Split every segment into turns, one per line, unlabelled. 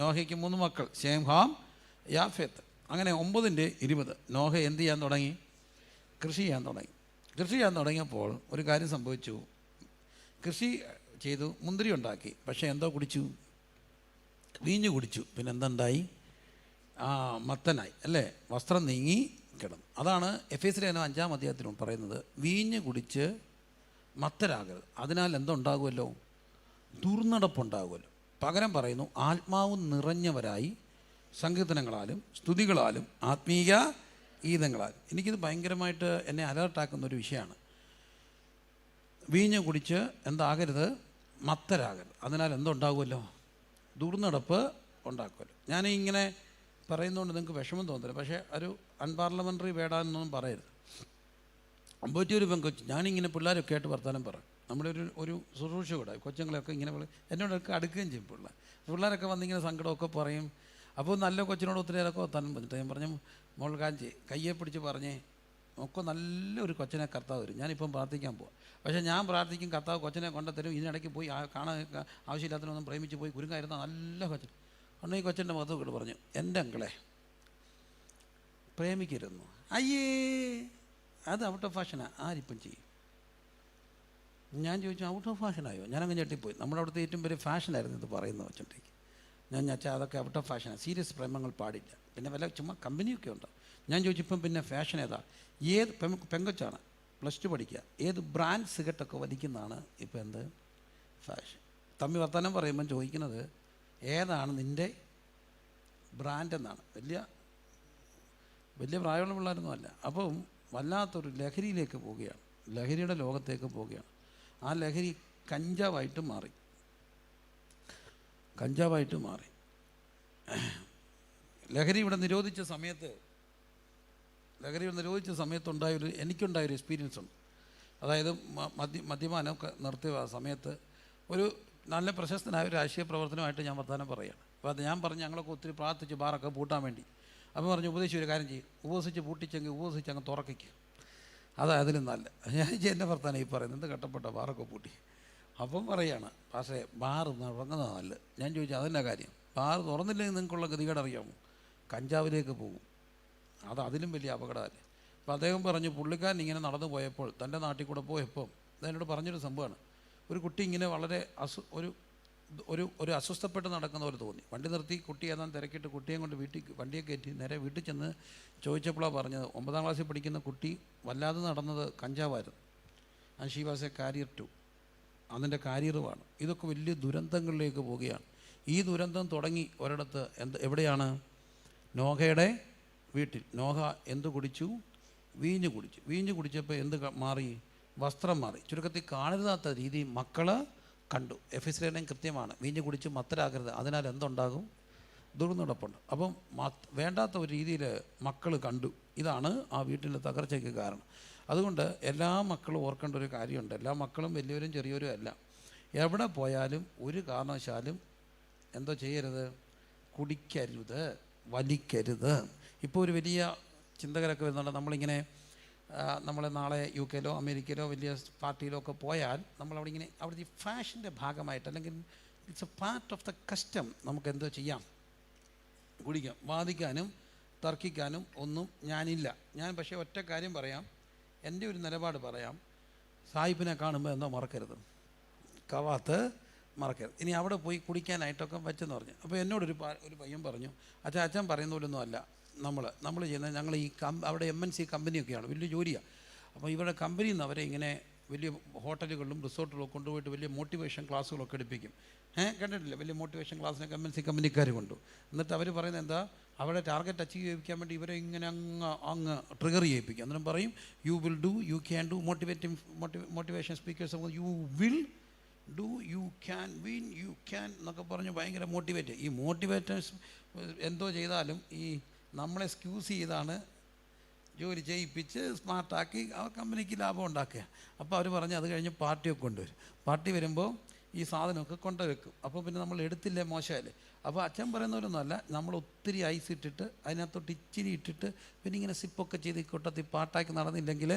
നോഹയ്ക്ക് മൂന്ന് മക്കൾ ഷേം ഹാം യാഫേത്ത്. അങ്ങനെ ഒമ്പതിന്റെ ഇരുപത്. നോഹ എന്ത് ചെയ്യാൻ തുടങ്ങി? കൃഷി ചെയ്യാൻ തുടങ്ങി. കൃഷി ചെയ്യാൻ തുടങ്ങിയപ്പോൾ ഒരു കാര്യം സംഭവിച്ചു. കൃഷി ചെയ്തു മുന്തിരി ഉണ്ടാക്കി. പക്ഷേ എന്തോ കുടിച്ചു? വീഞ്ഞു കുടിച്ചു. പിന്നെ എന്തുണ്ടായി? ആ മത്തനായി. അല്ലേ? വസ്ത്രം നീങ്ങി കിടന്നു. അതാണ് എഫ് എസ് ലേനോ അഞ്ചാം അധ്യായത്തിലും പറയുന്നത്. വീഞ്ഞ് കുടിച്ച് മത്തരാകരുത്. അതിനാൽ എന്തുണ്ടാകുമല്ലോ? ദുർനടപ്പുണ്ടാകുമല്ലോ. പകരം പറയുന്നു ആത്മാവ് നിറഞ്ഞവരായി സങ്കീർത്തനങ്ങളാലും സ്തുതികളാലും ആത്മീയ ഗീതങ്ങളാലും. എനിക്കിത് ഭയങ്കരമായിട്ട് എന്നെ അലേർട്ടാക്കുന്ന ഒരു വിഷയമാണ്. വീഞ്ഞ് കുടിച്ച് എന്താകരുത്? മത്തരാകരുത്. അതിനാൽ എന്തുണ്ടാകുമല്ലോ? ദുർനടപ്പ് ഉണ്ടാക്കുമല്ലോ ഞാൻ ഇങ്ങനെ പറയുന്നതുകൊണ്ട് നിങ്ങൾക്ക് വിഷമം തോന്നില്ല പക്ഷേ ഒരു അൺപാർലമെന്ററി വേടാന്നൊന്നും പറയരുത്. അമ്പത്തിയൊരു പെങ്കൊച്ച് ഞാനിങ്ങനെ പിള്ളേരൊക്കെ ആയിട്ട് വർത്തമാനം പറയും. നമ്മുടെ ഒരു ഒരു ശുശ്രൂഷ കൂടെ. കൊച്ചുങ്ങളെയൊക്കെ ഇങ്ങനെ എന്നോട് എന്നോടൊക്കെ അടുക്കുകയും ചെയ്യും പിള്ളേർ പിള്ളേരൊക്കെ വന്നിങ്ങനെ സങ്കടമൊക്കെ പറയും. അപ്പോൾ നല്ല കൊച്ചിനോട് ഒത്തിരിയേരൊക്കെ ഒത്താനും പറഞ്ഞിട്ട് ഞാൻ പറഞ്ഞു മോൾ കാഞ്ചി കയ്യെ പിടിച്ച് പറഞ്ഞേ ഒക്കെ നല്ലൊരു കൊച്ചിനെ കർത്താവ് വരും ഞാനിപ്പം പ്രാർത്ഥിക്കാൻ പോവാം. പക്ഷേ ഞാൻ പ്രാർത്ഥിക്കും കർത്താവ് കൊച്ചിനെ കൊണ്ടുത്തരും ഇതിനിടയ്ക്ക് പോയി കാണാൻ ആവശ്യമില്ലാത്തതിനൊന്നും പ്രേമിച്ച് പോയി കുരുങ്ങായിരുന്ന നല്ല കൊച്ചൻ. അന്ന് ഈ കൊച്ചന്റെ മുഖത്ത് കൂടെ പറഞ്ഞു എന്റെ അങ്കളെ പ്രേമിക്കരുന്നു അയ്യേ അത് ഔട്ട് ഓഫ് ഫാഷനാണ് ആരിപ്പം ചെയ്യും? ഞാൻ ചോദിച്ചു ഔട്ട് ഓഫ് ഫാഷനായോ ഞാനങ്ങ് ഞെട്ടിപ്പോയി. നമ്മുടെ അവിടുത്തെ ഏറ്റവും വലിയ ഫാഷനായിരുന്നു ഇത് പറയുന്നത് വെച്ചിട്ടേക്ക് ഞാൻ വെച്ചാൽ അതൊക്കെ ഔട്ട് ഓഫ് ഫാഷനാണ് സീരിയസ് പ്രേമങ്ങൾ പാടില്ല. പിന്നെ വല്ല ചുമ്മാ കമ്പനിയൊക്കെ ഉണ്ടോ? ഞാൻ ചോദിച്ചു ഇപ്പം പിന്നെ ഫാഷൻ ഏതാ? ഏത് പെങ്കൊച്ചാണ് പ്ലസ് ടു പഠിക്കുക ഏത് ബ്രാൻഡ് സിഗരറ്റൊക്കെ വലിക്കുന്നതാണ് ഇപ്പോൾ എന്ത്? ഫാഷൻ തമ്മി വർത്തമാനം പറയുമ്പം ചോദിക്കുന്നത് ഏതാണ് നിന്റെ ബ്രാൻഡ് എന്നാണ്? വലിയ വലിയ പ്രായമുള്ള പിള്ളേരൊന്നും അല്ല. അപ്പം വല്ലാത്തൊരു ലഹരിയിലേക്ക് പോവുകയാണ്. ലഹരിയുടെ ലോകത്തേക്ക് പോവുകയാണ്. ആ ലഹരി കഞ്ചാവായിട്ട് മാറി. കഞ്ചാവായിട്ട് മാറി. ലഹരി ഇവിടെ നിരോധിച്ച സമയത്ത് ലഹരി ഇവിടെ നിരോധിച്ച സമയത്തുണ്ടായൊരു എനിക്കുണ്ടായൊരു എക്സ്പീരിയൻസ് ഉണ്ട്. അതായത് മദ്യ മദ്യപാനമൊക്കെ നിർത്തിയ സമയത്ത് ഒരു നല്ല പ്രശസ്തനായ ഒരു രാഷ്ട്രീയ പ്രവർത്തനമായിട്ട് ഞാൻ വർത്തമാനം പറയുകയാണ്. അപ്പോൾ അത് ഞാൻ പറഞ്ഞ് ഞങ്ങളൊക്കെ ഒത്തിരി പ്രാർത്ഥിച്ച് ബാറൊക്കെ പൂട്ടാൻ വേണ്ടി. അപ്പോൾ പറഞ്ഞു ഉപദേശിച്ച് ഒരു കാര്യം ചെയ്യും. ഉപസിച്ച് പൂട്ടിച്ചെങ്കിൽ ഉപസിച്ച് അങ്ങ് തുറക്കിക്കും. അതാ അതിലും നല്ല ഞാൻ എന്റെ വർത്താനം ഈ പറയുന്നത്. എന്ത് കട്ടപ്പെട്ട ബാറൊക്കെ പൂട്ടി. അപ്പം പറയാണ് പക്ഷേ ബാർ തുറങ്ങുന്നതാണ് നല്ലത്. ഞാൻ ചോദിച്ചു അതെന്നാ കാര്യം? ബാർ തുറന്നില്ലെങ്കിൽ നിങ്ങൾക്കുള്ള ഗതികേട് അറിയാമോ? കഞ്ചാവിലേക്ക് പോകും. അത് അതിലും വലിയ അപകടമല്ലേ. അപ്പോൾ അദ്ദേഹം പറഞ്ഞു പുള്ളിക്കാരൻ ഇങ്ങനെ നടന്നു പോയപ്പോൾ തന്റെ നാട്ടിൽ കൂടെ പോയപ്പോൾ എന്നോട് പറഞ്ഞൊരു സംഭവമാണ്. ഒരു കുട്ടി ഇങ്ങനെ വളരെ അസു ഒരു ഒരു ഒരു അസ്വസ്ഥപ്പെട്ട് നടക്കുന്ന പോലെ തോന്നി. വണ്ടി നിർത്തി കുട്ടി ഏതാണ് തിരക്കിട്ട് കുട്ടിയെ കൊണ്ട് വീട്ടിൽ വണ്ടിയെ കയറ്റി നേരെ വീട്ടിൽ ചെന്ന് ചോദിച്ചപ്പോഴാണ് പറഞ്ഞത് ഒമ്പതാം ക്ലാസ്സിൽ പഠിക്കുന്ന കുട്ടി വല്ലാതെ നടന്നത് കഞ്ചാവായിരുന്നു. And she was a carrier too. അതിന്റെ കാരിയറുമാണ്. ഇതൊക്കെ വലിയ ദുരന്തങ്ങളിലേക്ക് പോവുകയാണ്. ഈ ദുരന്തം തുടങ്ങി ഒരിടത്ത് എന്ത് എവിടെയാണ്? നോഹയുടെ വീട്ടിൽ. നോഹ എന്ത് കുടിച്ചു? വീഞ്ഞ് കുടിച്ചു. വീഞ്ഞ് കുടിച്ചപ്പോൾ എന്ത് മാറി? വസ്ത്രം മാറി. ചുരുക്കത്തിൽ കാണരുതാത്ത രീതി മക്കൾ കണ്ടു. എഫ് എസ് ലേണയും കൃത്യമാണ്. വീഞ്ഞ് കുടിച്ച് മത്തരാകരുത് അതിനാൽ എന്തുണ്ടാകും? ദുർനടപ്പുണ്ട്. അപ്പം വേണ്ടാത്ത ഒരു രീതിയിൽ മക്കൾ കണ്ടു. ഇതാണ് ആ വീട്ടിലെ തകർച്ചയ്ക്ക് കാരണം. അതുകൊണ്ട് എല്ലാ മക്കളും ഓർക്കേണ്ട ഒരു കാര്യമുണ്ട്. എല്ലാ മക്കളും വലിയവരും ചെറിയവരും അല്ല. എവിടെ പോയാലും ഒരു കാരണവശാലും എന്തോ ചെയ്യരുത്? കുടിക്കരുത്. വലിക്കരുത്. ഇപ്പോൾ ഒരു വലിയ ചിന്തകരൊക്കെ വരുന്നുണ്ട്. നമ്മളിങ്ങനെ നമ്മൾ നാളെ യു കെയിലോ അമേരിക്കയിലോ വലിയ പാർട്ടിയിലോ ഒക്കെ പോയാൽ നമ്മളവിടെ ഇങ്ങനെ അവിടുത്തെ ഫാഷന്റെ ഭാഗമായിട്ട് അല്ലെങ്കിൽ it's a part of the custom നമുക്ക് എന്തോ ചെയ്യാം. കുടിക്കാം വാദിക്കാനും തർക്കിക്കാനും ഒന്നും ഞാനില്ല. ഞാൻ പക്ഷേ ഒറ്റ കാര്യം പറയാം. എന്റെ ഒരു നിലപാട് പറയാം. സായിപ്പിനെ കാണുമ്പോൾ എന്തോ മറക്കരുത്. കവാത്ത് മറക്കരുത്. ഇനി അവിടെ പോയി കുടിക്കാനായിട്ടൊക്കെ പറ്റുമെന്ന് പറഞ്ഞു. അപ്പോൾ എന്നോടൊരു ഒരു പയ്യൻ പറഞ്ഞു അച്ഛൻ അച്ഛൻ പറയുന്ന പോലൊന്നും അല്ല. നമ്മൾ നമ്മൾ ചെയ്യുന്നത് ഞങ്ങൾ ഈ കം അവിടെ എം എൻ സി കമ്പനിയൊക്കെയാണ് വലിയ ജോലിയാണ് അപ്പോൾ ഇവരുടെ കമ്പനിയിൽ നിന്ന് അവരെ ഇങ്ങനെ വലിയ ഹോട്ടലുകളിലും റിസോർട്ടുകളും കൊണ്ടുപോയിട്ട് വലിയ മോട്ടിവേഷൻ ക്ലാസ്സുകളൊക്കെ എടുപ്പിക്കും. ഏഹ് കണ്ടിട്ടില്ല വലിയ മോട്ടിവേഷൻ ക്ലാസ്സിനൊക്കെ എം എൻ സി കമ്പനിക്കാർ കൊണ്ടു. എന്നിട്ട് അവർ പറയുന്നത് എന്താ? അവിടെ ടാർഗറ്റ് അച്ചീവ് ചെയ്യിക്കാൻ വേണ്ടി ഇവരെ ഇങ്ങനെ അങ്ങ് അങ്ങ് ട്രിഗർ ചെയ്യിപ്പിക്കും. അന്നേരം പറയും you will do you can do motivating motive motivation speakers you will do you can win you can എന്നൊക്കെ പറഞ്ഞ് ഭയങ്കര മോട്ടിവേറ്റ് ഈ മോട്ടിവേറ്റേഴ്സ് എന്തോ ചെയ്താലും ഈ നമ്മളെ എക്സ്ക്യൂസ് ചെയ്താണ് ജോലി ചെയ്യിപ്പിച്ച് സ്മാർട്ടാക്കി ആ കമ്പനിക്ക് ലാഭം ഉണ്ടാക്കുക. അപ്പോൾ അവർ പറഞ്ഞ് അത് കഴിഞ്ഞ് പാർട്ടിയൊക്കെ കൊണ്ടുവരും. പാർട്ടി വരുമ്പോൾ ഈ സാധനമൊക്കെ കൊണ്ടുവെക്കും. അപ്പോൾ പിന്നെ നമ്മൾ എടുത്തില്ലേ മോശമല്ലേ? അപ്പോൾ അച്ഛൻ പറയുന്നവരൊന്നുമല്ല. നമ്മൾ ഒത്തിരി ഐസ് ഇട്ടിട്ട് അതിനകത്തോട്ട് ഇച്ചിരി ഇട്ടിട്ട് പിന്നെ ഇങ്ങനെ സിപ്പൊക്കെ ചെയ്ത് കൊട്ടത്തി കൂട്ടത്തിൽ പാട്ടാക്കി നടന്നില്ലെങ്കിൽ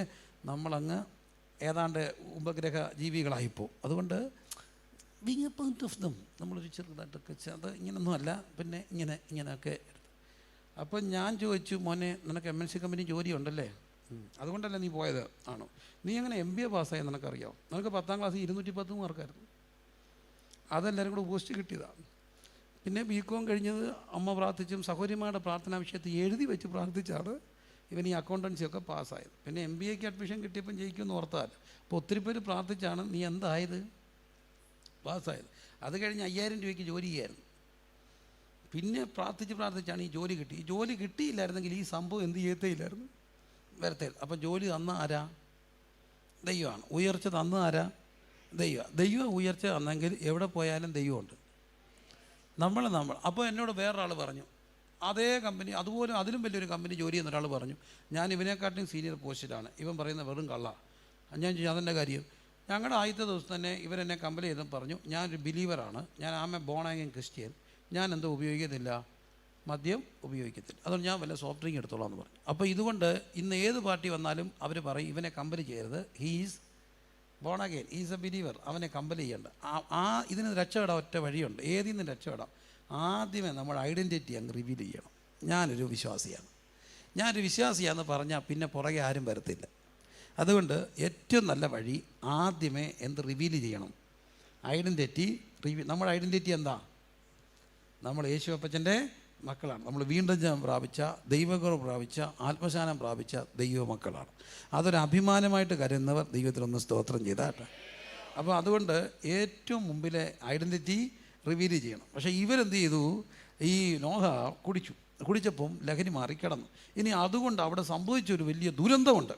നമ്മളങ്ങ് ഏതാണ്ട് ഉപഗ്രഹ ജീവികളായിപ്പോവും. അതുകൊണ്ട് ബീങ് പോയിന്റ് ഓഫ് ദം നമ്മളൊരു ചെറുതായിട്ടൊക്കെ അത് ഇങ്ങനൊന്നുമല്ല. പിന്നെ ഇങ്ങനെ ഇങ്ങനെയൊക്കെ അപ്പം ഞാൻ ചോദിച്ചു മോനെ നിനക്ക് എം എൻ സി കമ്പനി ജോലി ഉണ്ടല്ലേ. അതുകൊണ്ടല്ലേ നീ പോയത്? ആണോ? നീ എങ്ങനെ എം ബി എ പാസ്സായി നിനക്കറിയാം നിനക്ക് പത്താം ക്ലാസ് ഇരുന്നൂറ്റി പത്ത് മാർക്കായിരുന്നു. അതെല്ലാവരും കൂടെ പോസ്റ്റ് കിട്ടിയതാണ് പിന്നെ ബി കോം കഴിഞ്ഞത് അമ്മ പ്രാർത്ഥിച്ചും സഹോദരിമാരുടെ പ്രാർത്ഥനാ വിഷയത്തിൽ എഴുതി വെച്ച് പ്രാർത്ഥിച്ചാണ് ഇവൻ ഈ അക്കൗണ്ടൻസി ഒക്കെ പാസ്സായത് പിന്നെ എം ബി എക്ക് അഡ്മിഷൻ കിട്ടിയപ്പം ജയിക്കുമെന്ന് ഓർത്താൽ അപ്പോൾ ഒത്തിരി പേര് പ്രാർത്ഥിച്ചാണ്. നീ എന്തായത്? പാസ്സായത് അത് കഴിഞ്ഞ് അയ്യായിരം രൂപയ്ക്ക് ജോലി ചെയ്യായിരുന്നു. പിന്നെ പ്രാർത്ഥിച്ച് പ്രാർത്ഥിച്ചാണ് ഈ ജോലി കിട്ടി. ഈ ജോലി കിട്ടിയില്ലായിരുന്നെങ്കിൽ ഈ സംഭവം എന്ത് ചെയ്യത്തേയില്ലായിരുന്നു? വരത്തേ അപ്പം ജോലി തന്ന ആരാ? ദൈവമാണ്. ഉയർച്ച തന്ന ആരാ? ദൈവം. ദൈവം ഉയർച്ച തന്നെങ്കിൽ എവിടെ പോയാലും ദൈവമുണ്ട്. നമ്മൾ നമ്മൾ. അപ്പോൾ എന്നോട് വേറൊരാൾ പറഞ്ഞു. അതേ കമ്പനി അതുപോലെ അതിലും വലിയൊരു കമ്പനി ജോലി ചെയ്യുന്ന ഒരാൾ പറഞ്ഞു. ഞാൻ ഇവനെക്കാട്ടിലും സീനിയർ പോസ്റ്റിലാണ് ഇവൻ പറയുന്ന വെറും കള്ള. ഞാൻ ചോദിച്ചു അതെന്റെ കാര്യം? ഞങ്ങളുടെ ആദ്യത്തെ ദിവസം തന്നെ ഇവരെന്നെ കമ്പനി ചെയ്തും പറഞ്ഞു. ഞാനൊരു ബിലീവറാണ് ഞാൻ ആമ ബോണാഗൻ ക്രിസ്ത്യൻ. ഞാൻ എന്തോ ഉപയോഗിക്കത്തില്ല മദ്യം ഉപയോഗിക്കത്തില്ല. അതുകൊണ്ട് ഞാൻ വല്ല സോഫ്റ്റ് ഡ്രിങ്ക് എടുത്തോളാം എന്ന് പറഞ്ഞു. അപ്പോൾ ഇതുകൊണ്ട് ഇന്ന് ഏത് പാർട്ടി വന്നാലും അവർ പറയും ഇവനെ കമ്പനി ചെയ്യരുത്. He's born again is a believer അവനെ കമ്പൽ ചെയ്യേണ്ട. ആ ആ ഇതിന് രക്ഷപ്പെടാൻ ഒറ്റ വഴിയുണ്ട്. ഏതിൽ നിന്ന് രക്ഷപ്പെടാം. ആദ്യമേ നമ്മൾ ഐഡന്റിറ്റി അങ്ങ് റിവീൽ ചെയ്യണം. ഞാനൊരു വിശ്വാസിയാണ്. ഞാനൊരു വിശ്വാസിയാണെന്ന് പറഞ്ഞാൽ പിന്നെ പുറകെ ആരും വരത്തില്ല. അതുകൊണ്ട് ഏറ്റവും നല്ല വഴി ആദ്യമേ എന്ത് റിവീൽ ചെയ്യണം? ഐഡന്റിറ്റി റിവീ നമ്മുടെ ഐഡന്റിറ്റി എന്താ? നമ്മൾ യേശു അപ്പച്ചന്റെ മക്കളാണ്. നമ്മൾ വീണ്ടും പ്രാപിച്ച ദൈവകുറവ് പ്രാപിച്ച ആത്മശാനം പ്രാപിച്ച ദൈവ മക്കളാണ് അതൊരു അഭിമാനമായിട്ട് കരുതുന്നവർ ദൈവത്തിനൊന്ന് സ്തോത്രം ചെയ്താട്ടെ അപ്പോൾ അതുകൊണ്ട് ഏറ്റവും മുമ്പിലെ ഐഡന്റിറ്റി റിവീൽ ചെയ്യണം. പക്ഷേ ഇവരെന്ത് ചെയ്തു? ഈ നോഹ കുടിച്ചു. കുടിച്ചപ്പം ലഹരി മാറി കിടന്നു. ഇനി അതുകൊണ്ട് അവിടെ സംഭവിച്ചൊരു വലിയ ദുരന്തമുണ്ട്.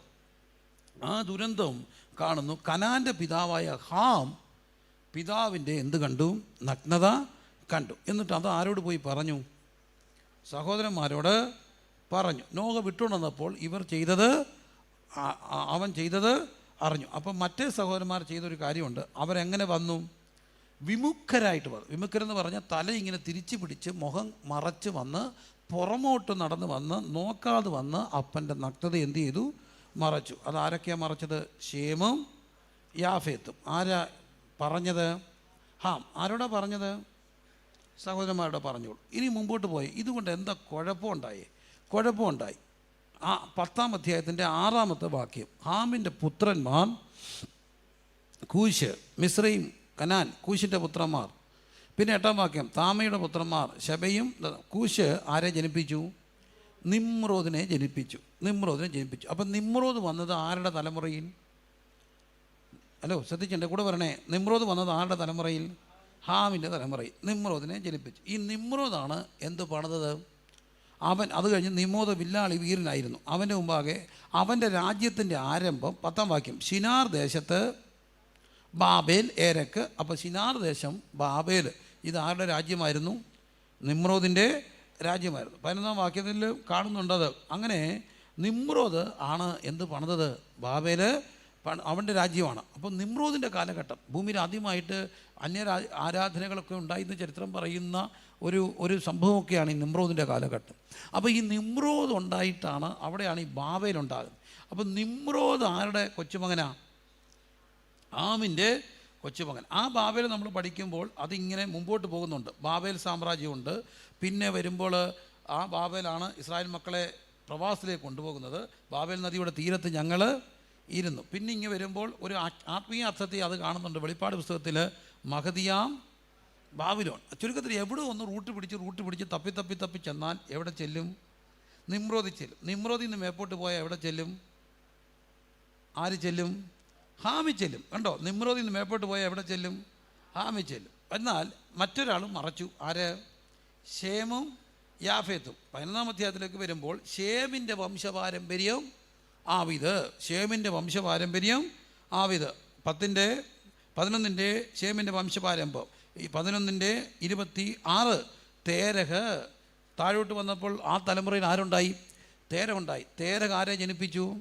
ആ ദുരന്തം കാണുന്നു. കനാന്റെ പിതാവായ ഹാം പിതാവിന്റെ എന്ത് കണ്ടു? നഗ്നത കണ്ടു. എന്നിട്ട് അത് ആരോട് പോയി പറഞ്ഞു? സഹോദരന്മാരോട് പറഞ്ഞു. നോഹ വിട്ടുകൊണ്ടുവന്നപ്പോൾ ഇവർ ചെയ്തത് അവൻ ചെയ്തത് അറിഞ്ഞു. അപ്പം മറ്റേ സഹോദരന്മാർ ചെയ്തൊരു കാര്യമുണ്ട്. അവരെങ്ങനെ വന്നു? വിമുഖരായിട്ട് വന്നു. വിമുഖരെന്ന് പറഞ്ഞാൽ തല ഇങ്ങനെ തിരിച്ചു പിടിച്ച് മുഖം മറച്ച് വന്ന് പുറമോട്ട് നടന്ന് വന്ന് നോക്കാതെ വന്ന് അപ്പന്റെ നഗ്നത എന്ത് ചെയ്തു? മറച്ചു. അത് ആരൊക്കെയാണ് മറച്ചത്? ഷേമും യാഫേത്തും. ആരാ പറഞ്ഞത്? ഹാം. ആരോടാ പറഞ്ഞത്? സഹോദരന്മാരോട് പറഞ്ഞോളൂ. ഇനി മുമ്പോട്ട് പോയി. ഇതുകൊണ്ട് എന്താ കുഴപ്പമുണ്ടായി? കുഴപ്പമുണ്ടായി. ആ പത്താം അധ്യായത്തിന്റെ ആറാമത്തെ വാക്യം. ഹാമിന്റെ പുത്രന്മാർ കൂശ് മിശ്രയും കനാൻ കൂശിന്റെ പുത്രന്മാർ. പിന്നെ എട്ടാം വാക്യം. താമയുടെ പുത്രന്മാർ ശബയും കൂശ് ആരെ ജനിപ്പിച്ചു? നിമ്രോദിനെ ജനിപ്പിച്ചു. നിമ്രോദിനെ ജനിപ്പിച്ചു. അപ്പം നിമ്രോദ് വന്നത് ആരുടെ തലമുറയിൽ? ഹലോ ശ്രദ്ധിച്ചിട്ടുണ്ട് കൂടെ പറയണേ നിമ്രോദ് വന്നത് ആരുടെ തലമുറയിൽ? ഹാമിന്റെ തലമുറയിൽ നിമ്രോദിനെ ജനിപ്പിച്ചു. ഈ നിമ്രോദാണ് എന്ത് പണിതത്? അവൻ അത് കഴിഞ്ഞ് നിമോദ വില്ലാളി വീരനായിരുന്നു. അവന്റെ മുമ്പാകെ അവന്റെ രാജ്യത്തിന്റെ ആരംഭം പത്താം വാക്യം. ഷിനാർ ദേശത്ത് ബാബേൽ ഏരക്ക്. അപ്പോൾ ഷിനാർ ദേശം ബാബേൽ. ഇത് ആരുടെ രാജ്യമായിരുന്നു? നിമ്രോദിന്റെ രാജ്യമായിരുന്നു. പതിനൊന്നാം വാക്യത്തിൽ കാണുന്നുണ്ടത്. അങ്ങനെ നിമ്രോദ് ആണ് എന്ത് പണിതത്? പണ അവന്റെ രാജ്യമാണ്. അപ്പോൾ നിമ്രോദിന്റെ കാലഘട്ടം ഭൂമിയിൽ ആദ്യമായിട്ട് അന്യ ആരാധനകളൊക്കെ ഉണ്ടായിരുന്ന ചരിത്രം പറയുന്ന ഒരു ഒരു സംഭവമൊക്കെയാണ് ഈ നിമ്രോദിന്റെ കാലഘട്ടം. അപ്പോൾ ഈ നിമ്രോദ് ഉണ്ടായിട്ടാണ് അവിടെയാണ് ഈ ബാബേൽ ഉണ്ടാകുന്നത്. അപ്പോൾ നിമ്രോദ് ആരുടെ കൊച്ചുമകനാണ് ആമിന്റെ കൊച്ചുമകൻ. ആ ബാബേൽ നമ്മൾ പഠിക്കുമ്പോൾ അതിങ്ങനെ മുമ്പോട്ട് പോകുന്നുണ്ട്. ബാബേൽ സാമ്രാജ്യമുണ്ട്. പിന്നെ വരുമ്പോൾ ആ ബാബേലാണ് ഇസ്രായേൽ മക്കളെ പ്രവാസത്തിലേക്ക് കൊണ്ടുപോകുന്നത്. ബാബേൽ നദിയുടെ തീരത്ത് ഞങ്ങൾ ഇരുന്നു. പിന്നെ ഇങ്ങനെ വരുമ്പോൾ ഒരു ആത്മീയ അർത്ഥത്തിൽ അത് കാണുന്നുണ്ട്. വെളിപ്പാട് പുസ്തകത്തിൽ മഹതിയാം ബാബിലോൺ. ചുരുക്കത്തിൽ എവിടെ ഒന്ന് റൂട്ട് പിടിച്ച് റൂട്ട് പിടിച്ച് തപ്പി തപ്പി തപ്പി ചെന്നാൽ എവിടെ ചെല്ലും? നിമ്രോതി ചെല്ലും. നിമ്രോതിൽ നിന്ന് മേപ്പോട്ട് പോയാൽ എവിടെ ചെല്ലും? ആര് ചെല്ലും? ഹാമി ചെല്ലും. കണ്ടോ? നിമ്രോതി നിന്ന് മേപ്പോട്ട് പോയാൽ എവിടെ ചെല്ലും? ഹാമി ചെല്ലും. എന്നാൽ മറ്റൊരാൾ മറച്ചു. ആര്? ഷേമും യാഫേത്തും. പതിനൊന്നാം അധ്യായത്തിലേക്ക് വരുമ്പോൾ ഷേമിന്റെ വംശപാരമ്പര്യം ആവിത് ഷേമിന്റെ വംശപാരമ്പര്യം ആവിത് പത്തിന്റെ പതിനൊന്നിന്റെ ഷേമിന്റെ വംശപാരമ്പം. ഈ പതിനൊന്നിന്റെ ഇരുപത്തി ആറ് തേരഹ്. താഴോട്ട് വന്നപ്പോൾ ആ തലമുറയിൽ ആരുണ്ടായി? തേര ഉണ്ടായി തേരഹ് ആരെ ജനിപ്പിച്ചു?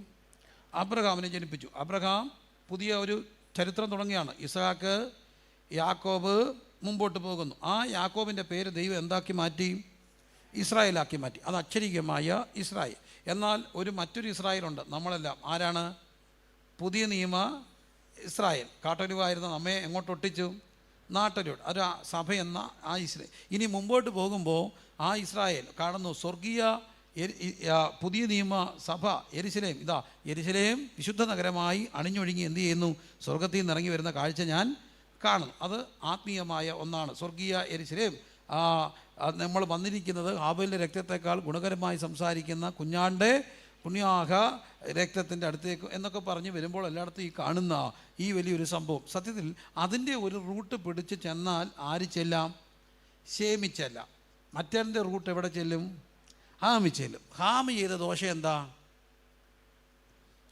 അബ്രഹാമിനെ ജനിപ്പിച്ചു. അബ്രഹാം പുതിയ ഒരു ചരിത്രം തുടങ്ങിയാണ്. ഇസഹാക്ക് യാക്കോബ് മുമ്പോട്ട് പോകുന്നു. ആ യാക്കോബിന്റെ പേര് ദൈവം എന്താക്കി മാറ്റി? ഇസ്രായേലാക്കി മാറ്റി. അത് അക്ഷരീകമായ ഇസ്രായേൽ. എന്നാൽ ഒരു മറ്റൊരു ഇസ്രായേലുണ്ട്. നമ്മളെല്ലാം. ആരാണ്? പുതിയ നിയമ ഇസ്രായേൽ. കാട്ടൊരുവായിരുന്ന നമ്മെ എങ്ങോട്ട് ഒട്ടിച്ചു? നാട്ടിലൂടെ ഒരു സഭ എന്ന ആ ഇസ്രായേൽ. ഇനി മുമ്പോട്ട് പോകുമ്പോൾ ആ ഇസ്രായേൽ കാണുന്നു സ്വർഗീയ പുതിയ നിയമ സഭ എരിശിലേം. ഇതാ എരിശിലേം വിശുദ്ധ നഗരമായി അണിഞ്ഞൊഴുങ്ങി എന്ത് ചെയ്യുന്നു? സ്വർഗത്തിൽ നിന്ന് ഇറങ്ങി വരുന്ന കാഴ്ച ഞാൻ കാണുന്നു. അത് ആത്മീയമായ ഒന്നാണ്. സ്വർഗീയ എരിശിലേം. നമ്മൾ വന്നിരിക്കുന്നത് ആബലിന്റെ രക്തത്തെക്കാൾ ഗുണകരമായി സംസാരിക്കുന്ന കുഞ്ഞാണ്ട് പുണ്യാഹ രക്തത്തിന്റെ അടുത്തേക്ക് എന്നൊക്കെ പറഞ്ഞ് വരുമ്പോൾ എല്ലായിടത്തും ഈ കാണുന്ന ഈ വലിയൊരു സംഭവം. സത്യത്തിൽ അതിന്റെ ഒരു റൂട്ട് പിടിച്ച് ചെന്നാൽ ആര് ചെല്ലാം? ക്ഷേമിച്ചല്ല മറ്റേതിന്റെ റൂട്ട് എവിടെ ചെല്ലും? ഹാമി ചെല്ലും. ഹാമി ചെയ്ത ദോഷം എന്താ?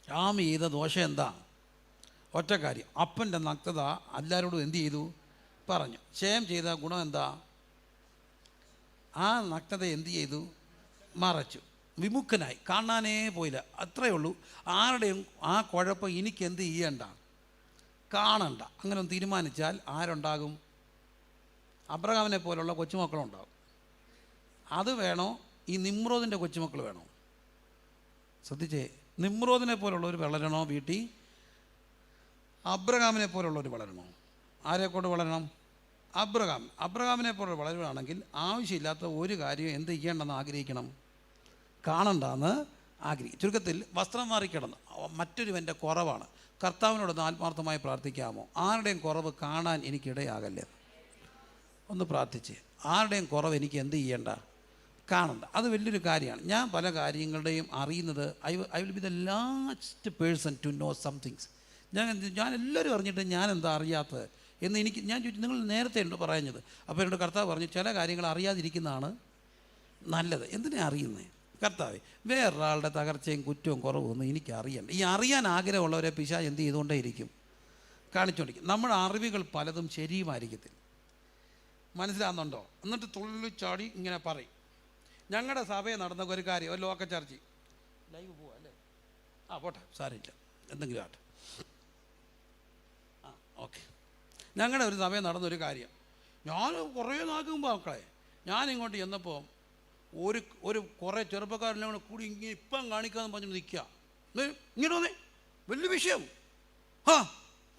ഹാമി ചെയ്ത ദോഷം എന്താ? ഒറ്റ കാര്യം. അപ്പന്റെ നഗ്നത എല്ലാവരോടും എന്ത് ചെയ്തു? പറഞ്ഞു. ക്ഷയം ചെയ്ത ഗുണം എന്താ? ആ നഗ്നത എന്ത് ചെയ്തു? മറച്ചു. വിമുഖനായി. കാണാനേ പോയില്ല. അത്രയേ ഉള്ളൂ. ആരുടെയും ആ കുഴപ്പം എനിക്ക് എന്ത് ചെയ്യണ്ട? കാണണ്ട. അങ്ങനെ ഒന്ന് തീരുമാനിച്ചാൽ ആരുണ്ടാകും? അബ്രഹാമിനെ പോലുള്ള കൊച്ചുമക്കളുണ്ടാകും. അത് വേണോ? ഈ നിമ്രോദിന്റെ കൊച്ചുമക്കൾ വേണോ? ശ്രദ്ധിച്ചേ. നിമ്രോദിനെ പോലുള്ളവർ വളരണോ വീട്ടിൽ? അബ്രഹാമിനെ പോലുള്ളവർ വളരണോ? ആരെ കൊണ്ട് വളരണം? അബ്രഹാം. അബ്രഹാമിനെ പോലെ വളരുകയാണെങ്കിൽ ആവശ്യമില്ലാത്ത ഒരു കാര്യം എന്ത് ചെയ്യേണ്ടെന്ന് ആഗ്രഹിക്കണം? കാണണ്ടെന്ന് ആഗ്രഹിക്കും ചുരുക്കത്തിൽ വസ്ത്രം മാറിക്കിടന്ന് മറ്റൊരുവന്റെ കുറവാണ്. കർത്താവിനോടൊന്ന് ആത്മാർത്ഥമായി പ്രാർത്ഥിക്കാമോ? ആരുടെയും കുറവ് കാണാൻ എനിക്കിടയാകല്ലേ? ഒന്ന് പ്രാർത്ഥിച്ച്. ആരുടെയും കുറവ് എനിക്ക് എന്ത് ചെയ്യേണ്ട? കാണണ്ട. അത് വലിയൊരു കാര്യമാണ്. ഞാൻ പല കാര്യങ്ങളുടെയും അറിയുന്നത് I I will be the last person to know somethings ഞാൻ ഞാൻ എല്ലാവരും അറിഞ്ഞിട്ട് ഞാൻ എന്താ അറിയാത്തത്? എന്ന് എനിക്ക് ഞാൻ ചോദിച്ചു നിങ്ങൾ നേരത്തെ ഉണ്ട് പറയുന്നത്. അപ്പോൾ എന്നോട് കർത്താവ് പറഞ്ഞു ചില കാര്യങ്ങൾ അറിയാതിരിക്കുന്നതാണ് നല്ലത്. എന്തിനാ അറിയുന്നത് കർത്താവെ വേറൊരാളുടെ തകർച്ചയും കുറ്റവും കുറവും എനിക്ക് അറിയണ്ട ഈ അറിയാൻ ആഗ്രഹമുള്ളവരെ പിശാ എന്ത് ചെയ്തുകൊണ്ടേ ഇരിക്കും കാണിച്ചുകൊണ്ടിരിക്കും നമ്മുടെ അറിവുകൾ പലതും ശരിയുമായിരിക്കത്തില്ല. മനസ്സിലാകുന്നുണ്ടോ എന്നിട്ട് തുള്ളിച്ചാടി ഇങ്ങനെ പറയും. ഞങ്ങളുടെ സഭയിൽ നടന്ന ഒരു കാര്യം ഒരു ലോക്ക ചർച്ചി. ലൈവ് പോവാ അല്ലേ? ആ പോട്ടെ സാരമില്ല. എന്തെങ്കിലും ആട്ടെ ആ ഓക്കെ. ഞങ്ങളുടെ ഒരു സഭയിൽ നടന്നൊരു കാര്യം. ഞാൻ കുറേ നാക്കുമ്പോൾ മക്കളെ ഞാൻ ഇങ്ങോട്ട് ചെന്നപ്പോൾ ഒരു ഒരു കുറേ ചെറുപ്പക്കാരെല്ലാം കൂടെ കൂടി ഇങ്ങനെ ഇപ്പം കാണിക്കാന്ന് പറഞ്ഞു നിൽക്കുക ഇങ്ങനെ വന്നേ. വലിയ വിഷയം. ആ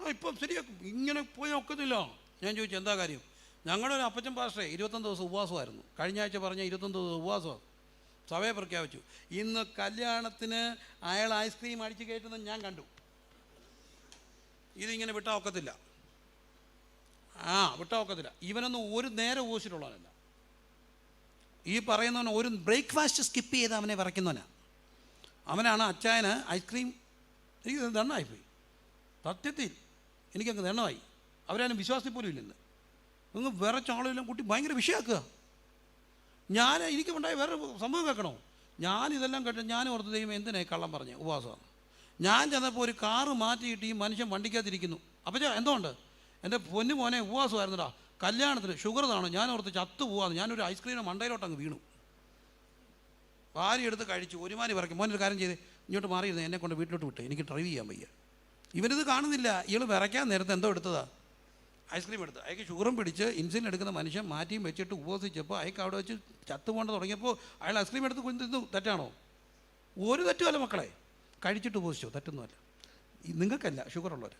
ആ ഇപ്പം ശരിയാക്കും. ഇങ്ങനെ പോയി ഒക്കത്തില്ല ഞാൻ ചോദിച്ചു എന്താ കാര്യം? ഞങ്ങളുടെ ഒരു അപ്പച്ചൻ പാസ്റ്റേ ഇരുപത്തൊന്ന് ദിവസം ഉപവാസമായിരുന്നു. കഴിഞ്ഞ ആഴ്ച പറഞ്ഞ ഇരുപത്തൊന്ന് ദിവസം ഉപവാസം സഭയെ പ്രഖ്യാപിച്ചു. ഇന്ന് കല്യാണത്തിന് അയാൾ ഐസ്ക്രീം അടിച്ച് കയറ്റുന്നത് ഞാൻ കണ്ടു. ഇതിങ്ങനെ വിട്ടാൽ ഒക്കത്തില്ല. ആ വിട്ടാൽ ഒക്കത്തില്ല ഇവനൊന്നും ഒരു നേരം ഉപയോഗിച്ചിട്ടുള്ളവനല്ല ഈ പറയുന്നവൻ ഒരു ബ്രേക്ക്ഫാസ്റ്റ് സ്കിപ്പ് ചെയ്ത് അവനെ വരയ്ക്കുന്നവനാണ് അവനാണ് അച്ചായന് ഐസ്ക്രീം എനിക്ക് ദണ്ണമായിപ്പോയി സത്യത്തിൽ എനിക്കങ്ങ് ദണ്ണമായി അവരാരും വിശ്വാസത്തിൽ പോലും ഇല്ലെന്ന് അങ്ങ് വേറെ ആളെല്ലാം കൂട്ടി ഭയങ്കര വിഷയമാക്കുക ഞാൻ എനിക്ക് ഉണ്ടായ വേറെ സംഭവം കേൾക്കണോ? ഞാൻ ഇതെല്ലാം കേട്ട് ഞാൻ ഓർത്ത് ദൈവം എന്തിനായി കള്ളം പറഞ്ഞു? ഉപവാസമാണ്. ഞാൻ ചെന്നപ്പോൾ ഒരു കാറ് മാറ്റിയിട്ട് ഈ മനുഷ്യൻ വണ്ടിക്കകത്തിരിക്കുന്നു. അപ്പോൾ എന്തോ എന്തുകൊണ്ട് എന്റെ പൊന്നു മോനെ ഉപവാസമായിരുന്നടാ. കല്യാണത്തിന് ഷുഗർ താണോ? ഞാൻ ഓർത്ത് ചത്തു പോവാന്ന്. ഞാനൊരു ഐസ്ക്രീം മണ്ടയിലോട്ട് അങ്ങ് വീണു. ഭാര്യ എടുത്ത് കഴിച്ചു ഒരുമാതിരി പറക്കും മോനൊരു കാര്യം ചെയ്ത്. ഇങ്ങോട്ട് മാറിയിരുന്നു. എന്നെ കൊണ്ട് വീട്ടിലോട്ട് വിട്ട്. എനിക്ക് ഡ്രൈവ് ചെയ്യാൻ വയ്യ. ഇവനിത് കാണുന്നില്ല. ഇയാൾ വിറയ്ക്കാൻ നേരത്തെ എന്തോ എടുത്തതാ. ഐസ്ക്രീം എടുത്ത്. അയാൾക്ക് ഷുഗറും പിടിച്ച് ഇൻസുലിൻ എടുക്കുന്ന മനുഷ്യൻ മാറ്റിയും വെച്ചിട്ട് ഉപവസിച്ചപ്പോൾ അയാൾക്ക് അവിടെ വെച്ച് ചത്തുപോകേണ്ട തുടങ്ങിയപ്പോൾ അയാൾ ഐസ്ക്രീം എടുത്ത് കുഞ്ഞു തെറ്റാണോ? ഒരു തെറ്റുമല്ല മക്കളെ. കഴിച്ചിട്ട് ഉപവസിച്ചോ തെറ്റൊന്നുമല്ല. നിങ്ങൾക്കല്ല. ഷുഗറുള്ളവർ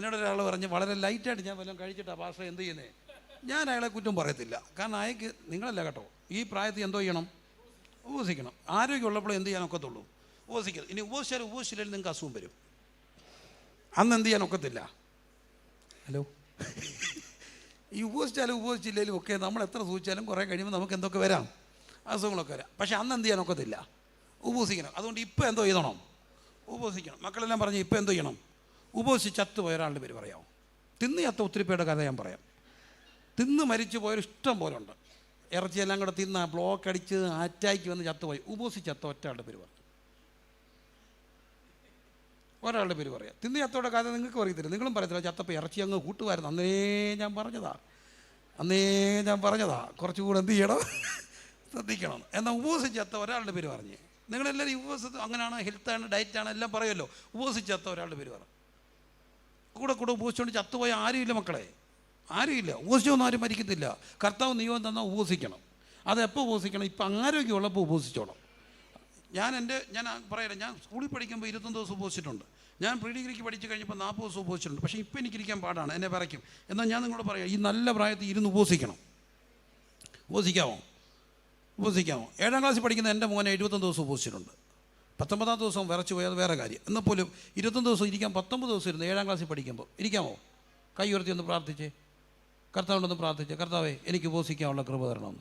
എന്നോട് ഒരാൾ പറഞ്ഞ് വളരെ ലൈറ്റായിട്ട് ഞാൻ വല്ലതും കഴിച്ചിട്ടാ പാസ്റ്റർ എന്ത് ചെയ്യുന്നേ? ഞാൻ അയാളെ കുറ്റം പറയത്തില്ല. കാരണം അയാൾക്ക് നിങ്ങളല്ല കേട്ടോ. ഈ പ്രായത്തിൽ എന്തോ ചെയ്യണം? ഉപവസിക്കണം ആരോഗ്യമുള്ളപ്പോൾ എന്ത് ചെയ്യാൻ ഒക്കത്തുള്ളൂ? ഉപസിക്കരുത് ഇനി ഉപവസിച്ചാൽ ഉപസിച്ചില്ലെങ്കിൽ നിങ്ങൾക്ക് അസുഖം വരും. അന്ന് എന്ത് ചെയ്യാൻ ഒക്കത്തില്ല? ഹലോ? ഈ ഉപസിച്ചാലും ഉപസിച്ചില്ലെങ്കിലും ഒക്കെ നമ്മൾ എത്ര സൂചിച്ചാലും കുറേ കഴിയുമ്പോൾ നമുക്ക് എന്തൊക്കെ വരാം? അസുഖങ്ങളൊക്കെ വരാം. പക്ഷെ അന്ന് എന്ത് ചെയ്യാൻ ഒക്കത്തില്ല? ഉപസിക്കണം. അതുകൊണ്ട് ഇപ്പോൾ എന്തോ ചെയ്തണം? ഉപസിക്കണം. മക്കളെല്ലാം പറഞ്ഞ് ഇപ്പോൾ എന്തോ ചെയ്യണം? ഉപവസിച്ച് ചത്തുപോയ ഒരാളുടെ പേര് പറയാമോ? തിന്ന് ചത്ത ഒത്തിരി പേരുടെ കഥ ഞാൻ പറയാം. തിന്ന് മരിച്ചു പോയൊരു ഇഷ്ടം പോലെ ഉണ്ട്. ഇറച്ചിയെല്ലാം കൂടെ തിന്ന് ബ്ലോക്ക് അടിച്ച് ആറ്റാക്കി വന്ന് ചത്തുപോയി ഉപവസിച്ച് ചത്ത ഒറ്റയാളുടെ പേര് പറഞ്ഞു. ഒരാളുടെ പേര് പറയാം. തിന്ന് ചത്തോടെ കഥ നിങ്ങൾക്ക് പറയത്തില്ല നിങ്ങളും പറയത്തില്ല ചത്തപ്പോൾ ഇറച്ചി അങ്ങ് കൂട്ടുമായിരുന്നു. അന്നേ ഞാൻ പറഞ്ഞതാ. അന്നേ ഞാൻ പറഞ്ഞതാ. കുറച്ചുകൂടെ എന്ത് ചെയ്യണം? ശ്രദ്ധിക്കണം. എന്നാൽ ഉപവസിച്ചത്ത ചത്ത ഒരാളുടെ പേര് പറഞ്ഞ്. നിങ്ങളെല്ലാവരും ഈ ഉപവസത്ത് അങ്ങനെയാണ് ഹെൽത്താണ് ഡയറ്റാണ് എല്ലാം പറയുമല്ലോ. ഉപവസിച്ചത്ത ചത്ത ഒരാളുടെ പേര് പറഞ്ഞു. കൂടെ കൂടെ ഉപസിച്ചുകൊണ്ട് ചത്തുപോയ ആരുമില്ല മക്കളെ? ആരുമില്ല. ഉപസിച്ചൊന്നും ആരും മരിക്കത്തില്ല കർത്താവ് നിയമം തന്നാൽ ഉപസിക്കണം. അത് എപ്പോൾ ഉപവസിക്കണം ഇപ്പം ആരോഗ്യമുള്ളപ്പോൾ ഉപസിച്ചോണം. ഞാൻ എന്റെ ഞാൻ പറയല ഞാൻ സ്കൂളിൽ പഠിക്കുമ്പോൾ ഇരുപത്തൊന്ന് ദിവസം ഉപസിച്ചിട്ടുണ്ട്. ഞാൻ പ്രീ ഡിഗ്രിക്ക് പഠിച്ച് കഴിഞ്ഞപ്പോൾ നാൽപ്പത് ദിവസം ഉപയോഗിച്ചിട്ടുണ്ട് പക്ഷേ ഇപ്പോൾ എനിക്കിരിക്കാൻ പാടാണ്. എന്നെ പറയ്ക്കും എന്നാൽ ഞാൻ നിങ്ങളോട് പറയാം ഈ നല്ല പ്രായത്തിൽ ഇരുന്ന് ഉപസിക്കണം. ഉപസിക്കാമോ ഉപസിക്കാമോ ഏഴാം ക്ലാസ്സിൽ പഠിക്കുന്ന എന്റെ മോനെ എഴുപത്തൊന്ന് ദിവസം ഉപവസിച്ചിട്ടുണ്ട് പത്തൊമ്പതാം ദിവസം വിറച്ച് പോയത് വേറെ കാര്യം. എന്നാൽ പോലും ഇരുപത്തൊന്ന് ദിവസം ഇരിക്കാൻ പത്തൊമ്പത് ദിവസം ഇരുന്ന്. ഏഴാം ക്ലാസ്സിൽ പഠിക്കുമ്പോൾ ഇരിക്കാമോ? കൈ ഉയർത്തി ഒന്ന് പ്രാർത്ഥിച്ചേ. കർത്താവിനൊന്ന് പ്രാർത്ഥിച്ചേ. കർത്താവേ എനിക്ക് ഉപസിക്കാനുള്ള കൃപ തരണമെന്ന്.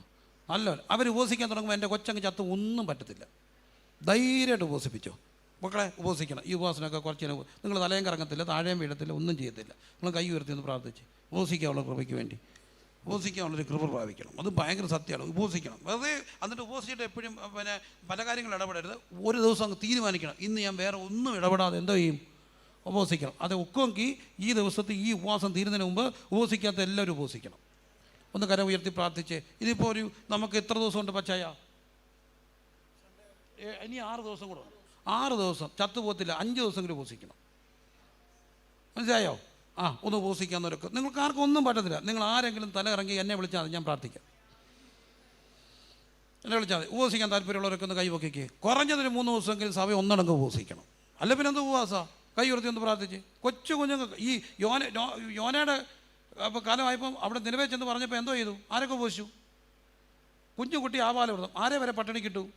നല്ല അവർ ഉപസിക്കാൻ തുടങ്ങുമ്പോൾ എന്റെ കൊച്ചങ്ങ് ചത്ത് ഒന്നും പറ്റത്തില്ല. ധൈര്യമായിട്ട് ഉപസിപ്പിച്ചോ. മക്കളെ ഉപസിക്കണം. ഈ ഉപവാസനമൊക്കെ കുറച്ച് നിങ്ങൾ തലയും കറങ്ങത്തില്ല താഴെയും വീഴത്തില്ല ഒന്നും ചെയ്യത്തില്ല. നിങ്ങൾ കൈ ഉയർത്തി ഒന്ന് പ്രാർത്ഥിച്ച്. ഉപസിക്കാനുള്ള കൃപയ്ക്ക് വേണ്ടി. ഉപവസിക്കാനുള്ളൊരു കൃപ പ്രാപിക്കണം. അത് ഭയങ്കര സത്യമാണ്. ഉപസിക്കണം. വെറുതെ എന്നിട്ട് ഉപസിച്ചിട്ട് എപ്പോഴും പിന്നെ പല കാര്യങ്ങൾ ഇടപെടരുത്. ഒരു ദിവസം അങ്ങ് തീരുമാനിക്കണം. ഇന്ന് ഞാൻ വേറെ ഒന്നും ഇടപെടാതെ എന്തോ ചെയ്യും? ഉപസിക്കണം. അത് ഒക്കുമെങ്കിൽ ഈ ദിവസത്തെ ഈ ഉപവാസം തീരുന്നതിന് മുമ്പ് ഉപസിക്കാത്ത എല്ലാവരും ഉപസിക്കണം. ഒന്ന് കര ഉയർത്തി പ്രാർത്ഥിച്ച്. ഇതിപ്പോൾ ഒരു നമുക്ക് എത്ര ദിവസമുണ്ട് പച്ചായ? ഇനി ആറ് ദിവസം കൂടെ. ആറ് ദിവസം. ചത്തുപോകത്തില്ല. അഞ്ച് ദിവസമെങ്കിലും ഉപസിക്കണം. മനസ്സിലായോ? ആ ഒന്ന് ഉപവസിക്കാന്നവരൊക്കെ നിങ്ങൾക്ക് ആർക്കും ഒന്നും പറ്റത്തില്ല. നിങ്ങൾ ആരെങ്കിലും തല ഇറങ്ങി എന്നെ വിളിച്ചാൽ മതി ഞാൻ പ്രാർത്ഥിക്കാം. എന്നെ വിളിച്ചാൽ മതി. ഉപസിക്കാൻ താല്പര്യമുള്ളവരൊക്കെ ഒന്ന് കൈ പൊക്കിക്ക്. കുറഞ്ഞതൊരു മൂന്ന് ദിവസമെങ്കിലും സഭ ഒന്നടങ്ക് ഉപസിക്കണം. അല്ല പിന്നെ എന്ത് ഉപവാസാ? കൈ ഉയർത്തി ഒന്ന് പ്രാർത്ഥിച്ച്. കൊച്ചു കുഞ്ഞുങ്ങൾക്ക് ഈ യോന യോനയുടെ അപ്പോൾ കാലമായപ്പം അവിടെ നിലവേച്ചെന്ന് പറഞ്ഞപ്പോൾ എന്തോ ചെയ്തു? ആരൊക്കെ ഉപസിച്ചു? കുഞ്ഞു കുട്ടി ആപാലവൃതം ആരെ വരെ പട്ടിണി കിട്ടു?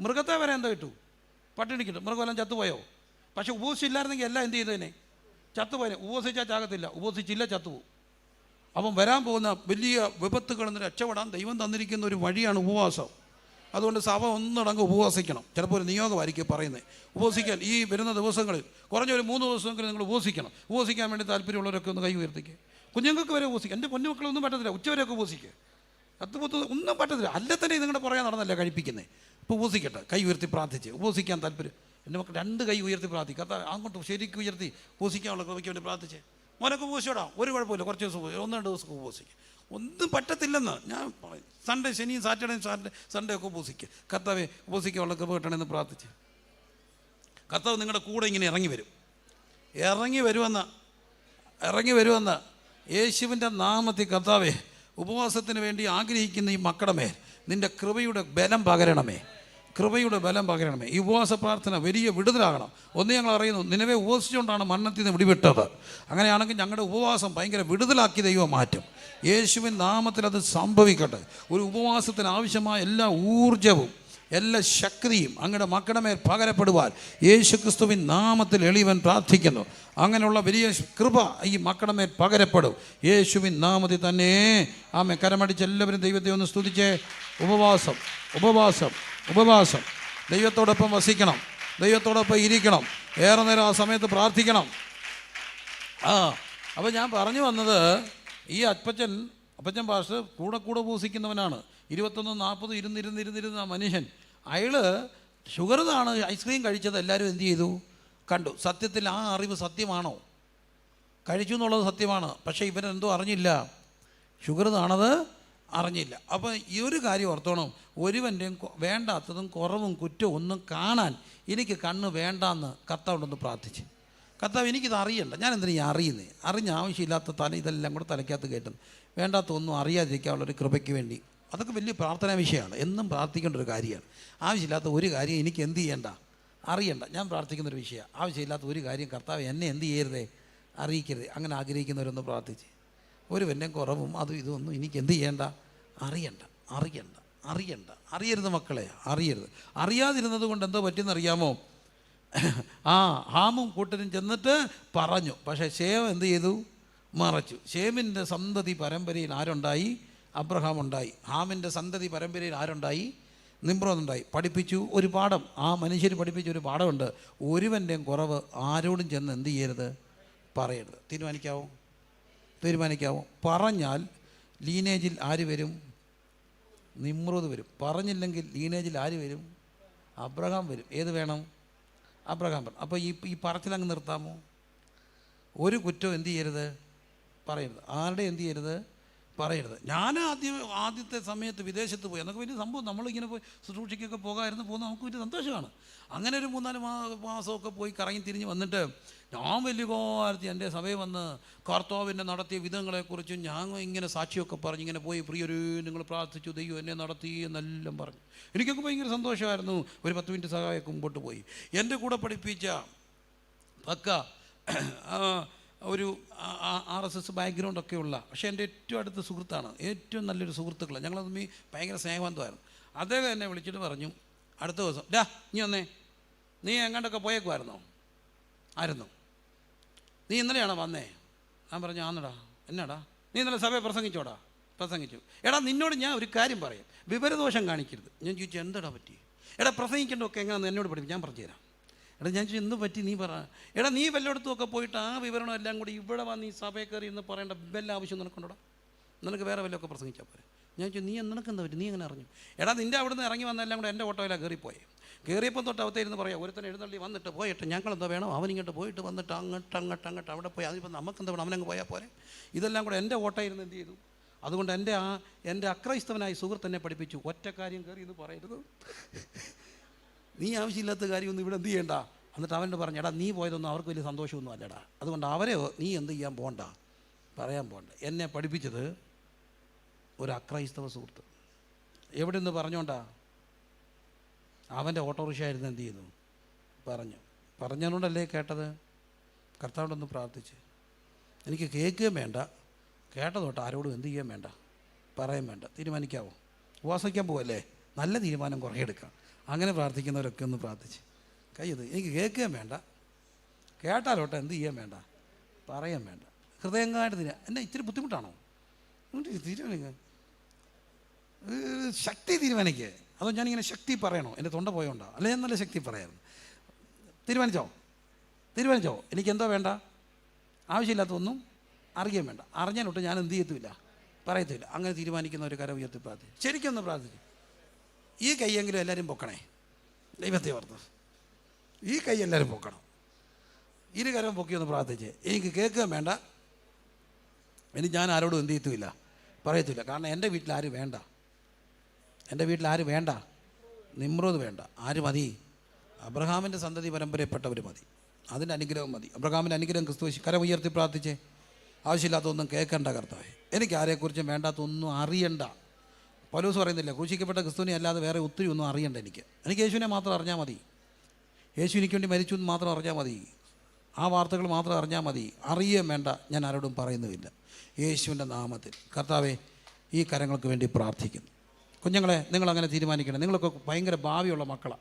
മൃഗത്തെ വരെ എന്തോ കിട്ടു പട്ടിണി കിട്ടും. മൃഗമെല്ലാം ചത്തുപോയോ? പക്ഷെ ഉപസിച്ചില്ലായിരുന്നെങ്കിൽ എല്ലാം എന്ത് ചെയ്തേനെ ചത്തുപോയനെ ഉപവസിച്ചാൽ ചാകത്തില്ല. ഉപവസിച്ചില്ല ചത്തുപോകും. അപ്പം വരാൻ പോകുന്ന വലിയ വിപത്തുകളിൽ നിന്ന് രക്ഷപ്പെടാൻ ദൈവം തന്നിരിക്കുന്ന ഒരു വഴിയാണ് ഉപവാസം. അതുകൊണ്ട് സഭ ഒന്നടങ്ക് ഉപവസിക്കണം. ചിലപ്പോൾ ഒരു നിയോഗമായിരിക്കും പറയുന്നത്. ഉപവസിക്കാൻ ഈ വരുന്ന ദിവസങ്ങളിൽ കുറഞ്ഞൊരു മൂന്ന് ദിവസമെങ്കിലും നിങ്ങൾ ഉപവസിക്കണം ഉപവസിക്കാൻ വേണ്ടി താല്പര്യമുള്ളവരൊക്കെ ഒന്ന് കൈ ഉയർത്തിക്കുക കുഞ്ഞുങ്ങൾക്ക് വരെ ഉപവസിക്കുക എന്റെ പൊന്നുമക്കളൊന്നും പറ്റത്തില്ല. ഉച്ചവരെയൊക്കെ ഉപവസിക്കുക അത് പത്ത് ഒന്നും പറ്റത്തില്ല. അല്ല തന്നെ നിങ്ങളുടെ പുറകെ നടന്നല്ലേ കഴിപ്പിക്കുന്നത് ഇപ്പോൾ ഉപവസിക്കട്ടെ കൈ ഉയർത്തി പ്രാർത്ഥിച്ച്. ഉപവസിക്കാൻ താല്പര്യം. എന്റെ മക്കൾ രണ്ട് കൈ ഉയർത്തി പ്രാർത്ഥിക്കും. കർത്താവ് അങ്ങോട്ട് ശരിക്കും ഉയർത്തി പൂസിക്കാനുള്ള കൃപയ്ക്ക് വേണ്ടി പ്രാർത്ഥിച്ചേ. മോനൊക്കെ ഉപവസിച്ചോടാ ഒരു കുഴപ്പമില്ല. കുറച്ച് ദിവസം ഉപവസിക്കും. ഒന്ന് രണ്ട് ദിവസം പൂസിക്കും. ഒന്നും പറ്റത്തില്ലെന്ന് ഞാൻ പറയും. സൺഡേ ശനിയും സാറ്റർഡേയും സാറ്റർഡേ സൺഡേ ഒക്കെ ഉപവസിക്കുക കർത്താവെ ഉപവസിക്കാനുള്ള കൃപ കിട്ടണമെന്ന് പ്രാർത്ഥിച്ച്. കർത്താവ് നിങ്ങളുടെ കൂടെ ഇങ്ങനെ ഇറങ്ങി വരും. ഇറങ്ങി വരുമെന്ന് ഇറങ്ങി വരുമെന്ന് യേശുവിന്റെ നാമത്തിൽ കർത്താവെ ഉപവാസത്തിന് വേണ്ടി ആഗ്രഹിക്കുന്ന ഈ മക്കളമേ നിന്റെ കൃപയുടെ ബലം പകരണമേ. കൃപയുടെ ബലം പകരണമേ. ഈ ഉപവാസ പ്രാർത്ഥന വലിയ വിടുതലാകണം. ഒന്ന് ഞങ്ങൾ അറിയുന്നു നിലവേ ഉപവസിച്ചുകൊണ്ടാണ് മരണത്തിൽ നിന്ന് വിടിവിട്ടത് അങ്ങനെയാണെങ്കിൽ ഞങ്ങളുടെ ഉപവാസം ഭയങ്കര വിടുതലാക്കി ദൈവം മാറ്റും. യേശുവിൻ നാമത്തിൽ അത് സംഭവിക്കട്ടെ. ഒരു ഉപവാസത്തിന് ആവശ്യമായ എല്ലാ ഊർജവും എല്ലാ ശക്തിയും അങ്ങയുടെ മക്കളുടെ മേൽ പകരപ്പെടുവാൻ യേശു ക്രിസ്തുവിൻ നാമത്തിൽ എളിവൻ പ്രാർത്ഥിക്കുന്നു. അങ്ങനെയുള്ള വലിയ കൃപ ഈ മക്കളുടെ മേൽ പകരപ്പെടും. യേശുവിൻ നാമത്തിൽ തന്നെ. ആമെ കരമടിച്ച് എല്ലാവരും ദൈവത്തെ ഒന്ന് സ്തുതിച്ച്. ഉപവാസം ഉപവാസം. ഉപവാസം. ദൈവത്തോടൊപ്പം വസിക്കണം. ദൈവത്തോടൊപ്പം ഇരിക്കണം. ഏറെ നേരം ആ സമയത്ത് പ്രാർത്ഥിക്കണം. ആ അപ്പോൾ ഞാൻ പറഞ്ഞു വന്നത് ഈ അപ്പച്ചൻ അപ്പച്ചൻ പാഷ് കൂടെ കൂടെ പൂസിക്കുന്നവനാണ് ഇരുപത്തൊന്ന് നാൽപ്പത് ഇരുന്നിരുന്നിരുന്നിരുന്ന മനുഷ്യൻ. അയാൾ ആണ് ഐസ്ക്രീം കഴിച്ചത്. എല്ലാവരും എന്ത് ചെയ്തു? കണ്ടു. സത്യത്തിൽ ആ അറിവ് സത്യമാണോ? കഴിച്ചു എന്നുള്ളത് സത്യമാണ്. പക്ഷേ ഇവരെന്തോ അറിഞ്ഞില്ല. ഷുഗർ താണത് അറിഞ്ഞില്ല. അപ്പോൾ ഈ ഒരു കാര്യം ഓർത്തോണം. ഒരുവന്റെയും വേണ്ടാത്തതും കുറവും കുറ്റവും ഒന്നും കാണാൻ എനിക്ക് കണ്ണ് വേണ്ടാന്ന് കർത്താവിനൊന്ന് പ്രാർത്ഥിച്ച്. കർത്താവ് എനിക്കിത് അറിയണ്ട ഞാൻ എന്തിനാ അറിയുന്നത് അറിഞ്ഞ ആവശ്യമില്ലാത്ത തല ഇതെല്ലാം കൂടെ തലയ്ക്കകത്ത് കയറ്റും. വേണ്ടാത്ത ഒന്നും അറിയാതിരിക്കാനുള്ള ഒരു കൃപയ്ക്ക് വേണ്ടി. അതൊക്കെ വലിയ പ്രാർത്ഥനാ വിഷയമാണ്. എന്നും പ്രാർത്ഥിക്കേണ്ട ഒരു കാര്യമാണ്. ആവശ്യമില്ലാത്ത ഒരു കാര്യം എനിക്ക് എന്ത് ചെയ്യേണ്ട? അറിയണ്ട. ഞാൻ പ്രാർത്ഥിക്കുന്ന ഒരു വിഷയമാണ്. ആവശ്യമില്ലാത്ത ഒരു കാര്യം കർത്താവ് എന്നെ എന്ത് ചെയ്യരുതേ? അറിയിക്കരുത്. അങ്ങനെ ആഗ്രഹിക്കുന്നവരൊന്ന് പ്രാർത്ഥിച്ച്. ഒരു വന്യം കുറവും അതും ഇതൊന്നും എനിക്ക് എന്ത് ചെയ്യേണ്ട? അറിയണ്ട അറിയണ്ട അറിയണ്ട. അറിയരുത് മക്കളെ അറിയരുത്. അറിയാതിരുന്നത് കൊണ്ട് എന്തോ പറ്റിയെന്നറിയാമോ ആ ഹാമും കൂട്ടരും ചെന്നിട്ട് പറഞ്ഞു. പക്ഷേ ഷേം എന്ത് ചെയ്തു? മറച്ചു. ഷേമിന്റെ സന്തതി പരമ്പരയിൽ ആരുണ്ടായി? അബ്രഹാം ഉണ്ടായി ഹാമിന്റെ സന്തതി പരമ്പരയിൽ ആരുണ്ടായി? നിമ്രോന്നുണ്ടായി പഠിപ്പിച്ചു ഒരു പാഠം. ആ മനുഷ്യർ പഠിപ്പിച്ച ഒരു പാഠമുണ്ട്. ഒരുവന്റെയും കുറവ് ആരോടും ചെന്ന് എന്ത് ചെയ്യരുത്? പറയരുത്. തീരുമാനിക്കാവോ? തീരുമാനിക്കാവോ? പറഞ്ഞാൽ ലീനേജിൽ ആര് വരും? നിമ്രോത് വരും. പറഞ്ഞില്ലെങ്കിൽ ലീനേജിൽ ആര് വരും? അബ്രഹാം വരും. ഏത് വേണം? അബ്രഹാം വരും. അപ്പോൾ ഈ ഈ പറച്ചിലങ്ങ് നിർത്താമോ? ഒരു കുറ്റവും എന്ത് ചെയ്യരുത്? പറയരുത്. ആരുടെ എന്ത് ചെയ്യരുത്? പറയരുത്. ഞാൻ ആദ്യം ആദ്യത്തെ സമയത്ത് വിദേശത്ത് പോയി. എന്നൊക്കെ വലിയ സംഭവം. നമ്മളിങ്ങനെ പോയി ശുശ്രൂഷയ്ക്കൊക്കെ പോകാമായിരുന്നു പോകുന്നത് നമുക്ക് വലിയ സന്തോഷമാണ്. അങ്ങനെ ഒരു മൂന്നാൽ മാ മാസമൊക്കെ പോയി കറങ്ങി തിരിഞ്ഞ് വന്നിട്ട് ഞാൻ വലിയ കാലത്ത് എന്റെ സഭയിൽ വന്ന് കർത്താവിന്റെ നടത്തിയ വിധങ്ങളെക്കുറിച്ചും ഞാൻ ഇങ്ങനെ സാക്ഷിയൊക്കെ പറഞ്ഞ് ഇങ്ങനെ പോയി പ്രിയൊരു നിങ്ങൾ പ്രാർത്ഥിച്ചു ദൈവം എന്നെ നടത്തി എന്നെല്ലാം പറഞ്ഞു. എനിക്കൊക്കെ ഭയങ്കര സന്തോഷമായിരുന്നു. ഒരു പത്ത് മിനിറ്റ് സഹായമൊക്കെ മുമ്പോട്ട് പോയി. എന്റെ കൂടെ പഠിപ്പിച്ച പക്ക ഒരു ആർ എസ് എസ് ബാക്ക്ഗ്രൗണ്ടൊക്കെ ഉള്ള പക്ഷേ എന്റെ ഏറ്റവും അടുത്ത സുഹൃത്താണ്. ഏറ്റവും നല്ലൊരു സുഹൃത്തുക്കളാണ് ഞങ്ങൾ തമ്മിൽ ഭയങ്കര സ്നേഹബന്ധമായിരുന്നു. അദ്ദേഹം എന്നെ വിളിച്ചിട്ട് പറഞ്ഞു അടുത്ത ദിവസം ഡാ നീ വന്നേ. നീ എങ്ങോട്ടൊക്കെ പോയേക്കുമായിരുന്നോ ആയിരുന്നു. നീ ഇന്നലെയാണോ വന്നേ? ഞാൻ പറഞ്ഞു ആന്നടാ. എന്നാടാ? നീ ഇന്നലെ സഭയെ പ്രസംഗിച്ചോടാ? പ്രസംഗിച്ചു. എടാ നിന്നോട് ഞാൻ ഒരു കാര്യം പറയാം. വിവരദോഷം കാണിക്കരുത്. ഞാൻ ചോദിച്ചു എന്തടാ പറ്റി എടാ പ്രസംഗിക്കേണ്ടതൊക്കെ എങ്ങനെയാണെന്ന് എന്നോട് പഠിപ്പിക്കും. ഞാൻ പറഞ്ഞുതരാം എടാ ഞാൻ എന്ത് പറ്റി? നീ പറ. എടാ നീ വല്ലയിടത്തുമൊക്കെ പോയിട്ട് ആ വിവരണം എല്ലാം കൂടി ഇവിടെ വന്ന് ഈ സഭയെ കയറി എന്ന് പറയേണ്ട വല്ല ആവശ്യം നിനക്കുണ്ടോ നിനക്ക് വേറെ വല്ലതൊക്കെ പ്രസംഗിച്ചാൽ പോരെ. ഞാൻ ചോദിച്ചു നീ നിനക്ക് എന്താ പറ്റി? നീ എങ്ങനെ അറിഞ്ഞു? എടാ നിന്റെ അവിടെ നിന്ന് ഇറങ്ങി വന്നെല്ലാം കൂടെ എന്റെ ഓട്ടോയിലാണ് കയറിപ്പോയി. കയറിയപ്പോൾ തൊട്ട് അവത്തേരുന്ന് പറയാം ഒരുത്തൻ എഴുന്നള്ളി വന്നിട്ട് പോയിട്ട് ഞങ്ങളെന്താ വേണം? അവനിങ്ങോട്ട് പോയിട്ട് വന്നിട്ട് അങ്ങോട്ട് അങ്ങോട്ട് അങ്ങോട്ട് അവിടെ പോയി. അതിപ്പോൾ നമുക്കെന്താ വേണം? അവനങ്ങ് പോയാൽ പോരെ. ഇതെല്ലാം കൂടെ എന്റെ ഓട്ടോയിരുന്ന് എന്ത് ചെയ്തു? അതുകൊണ്ട് എന്റെ ആ എന്റെ അക്രൈസ്തവനായ സുഹൃത്ത് എന്നെ പഠിപ്പിച്ചു. ഒറ്റ കാര്യം കയറി എന്ന് പറയരുത്. നീ ആവശ്യമില്ലാത്ത കാര്യമൊന്നും ഇവിടെ എന്ത് ചെയ്യണ്ട? എന്നിട്ട് അവന്റെ പറഞ്ഞു എടാ നീ പോയതൊന്നും അവർക്ക് വലിയ സന്തോഷമൊന്നും അല്ലടാ. അതുകൊണ്ട് അവരെ നീ എന്ത് ചെയ്യാൻ പോണ്ട? പറയാൻ പോണ്ട. എന്നെ പഠിപ്പിച്ചത് ഒരു അക്രൈസ്തവ സുഹൃത്ത്. എവിടെ നിന്ന് പറഞ്ഞോണ്ടാ? അവന്റെ ഓട്ടോറിക്ഷ ആയിരുന്നു എന്ത് ചെയ്യുന്നു പറഞ്ഞു. പറഞ്ഞതുകൊണ്ടല്ലേ കേട്ടത്? കർത്താവിനൊന്ന് പ്രാർത്ഥിച്ച്. എനിക്ക് കേൾക്കുകയും വേണ്ട. കേട്ടതോട്ട് ആരോടും എന്ത് ചെയ്യാൻ വേണ്ട? പറയാൻ വേണ്ട. തീരുമാനിക്കാവോ? ഉപവാസിക്കാൻ പോവല്ലേ? നല്ല തീരുമാനം കുറേ എടുക്കാം അങ്ങനെ പ്രാർത്ഥിക്കുന്നവരൊക്കെ ഒന്ന് പ്രാർത്ഥിച്ച്. കയ്യത് എനിക്ക് കേൾക്കുകയും വേണ്ട. കേട്ടാലോട്ടെ എന്ത് ചെയ്യാൻ വേണ്ട? പറയാൻ വേണ്ട. ഹൃദയങ്ങായിട്ട് തീരാ എന്നെ ഇച്ചിരി ബുദ്ധിമുട്ടാണോ? തീരുമാനിക്ക. ശക്തി തീരുമാനിക്കുക അതോ ഞാനിങ്ങനെ ശക്തി പറയണോ? എന്റെ തൊണ്ട പോയോണ്ടോ. അല്ലെ നല്ല ശക്തി പറയായിരുന്നു തീരുമാനിച്ചോ? തീരുമാനിച്ചോ? എനിക്ക് എന്തോ വേണ്ട? ആവശ്യമില്ലാത്തൊന്നും അറിയാൻ വേണ്ട. അറിഞ്ഞാലൊട്ട് ഞാൻ എന്ത് ചെയ്യത്തുമില്ല. പറയത്തില്ല അങ്ങനെ തീരുമാനിക്കുന്ന ഒരു കരം ഉയർത്തി പ്രാർത്ഥിച്ചു ശരിക്കൊന്ന് പ്രാർത്ഥിച്ചു ഈ കൈയെങ്കിലും എല്ലാവരും പൊക്കണേ. ദൈവത്തെ ഓർത്ത്. ഈ കൈ എല്ലാവരും പൊക്കണം. ഇരു കരം പൊക്കി ഒന്ന് പ്രാർത്ഥിച്ച്. എനിക്ക് കേൾക്കുകയും വേണ്ട. ഇനി ഞാൻ ആരോടും എന്ത് ചെയ്യത്തുമില്ല. പറയത്തില്ല കാരണം എന്റെ വീട്ടിൽ ആരും വേണ്ട? എന്റെ വീട്ടിൽ ആര് വേണ്ട? നിമ്രോത് വേണ്ട. ആര് മതി? അബ്രഹാമിന്റെ സന്തതി പരമ്പരയിൽപ്പെട്ടവർ മതി. അതിന്റെ അനുഗ്രഹം മതി. അബ്രഹാമിന്റെ അനുഗ്രഹം ക്രിസ്തു കരം ഉയർത്തി പ്രാർത്ഥിച്ചേ. ആവശ്യമില്ലാത്തൊന്നും കേൾക്കണ്ട കർത്താവേ. എനിക്ക് ആരെക്കുറിച്ചും വേണ്ടാത്തൊന്നും അറിയണ്ട. പൗലോസ് പറയുന്നില്ല ക്രൂശിക്കപ്പെട്ട ക്രിസ്തുവിനെ അല്ലാതെ വേറെ ഒത്തിരി ഒന്നും അറിയണ്ട എനിക്ക്. എനിക്ക് യേശുവിനെ മാത്രം അറിഞ്ഞാൽ മതി. യേശു എനിക്ക് വേണ്ടി മരിച്ചു എന്ന് മാത്രം അറിഞ്ഞാൽ മതി. ആ വാർത്തകൾ മാത്രം അറിഞ്ഞാൽ മതി. അറിയുകയും വേണ്ട ഞാൻ ആരോടും പറയുന്നുമില്ല. യേശുവിന്റെ നാമത്തിൽ. കർത്താവെ ഈ കരങ്ങൾക്ക് വേണ്ടി പ്രാർത്ഥിക്കുന്നു. കുഞ്ഞുങ്ങളെ നിങ്ങളങ്ങനെ തീരുമാനിക്കണം. നിങ്ങളൊക്കെ ഭയങ്കര ഭാവിയുള്ള മക്കളാണ്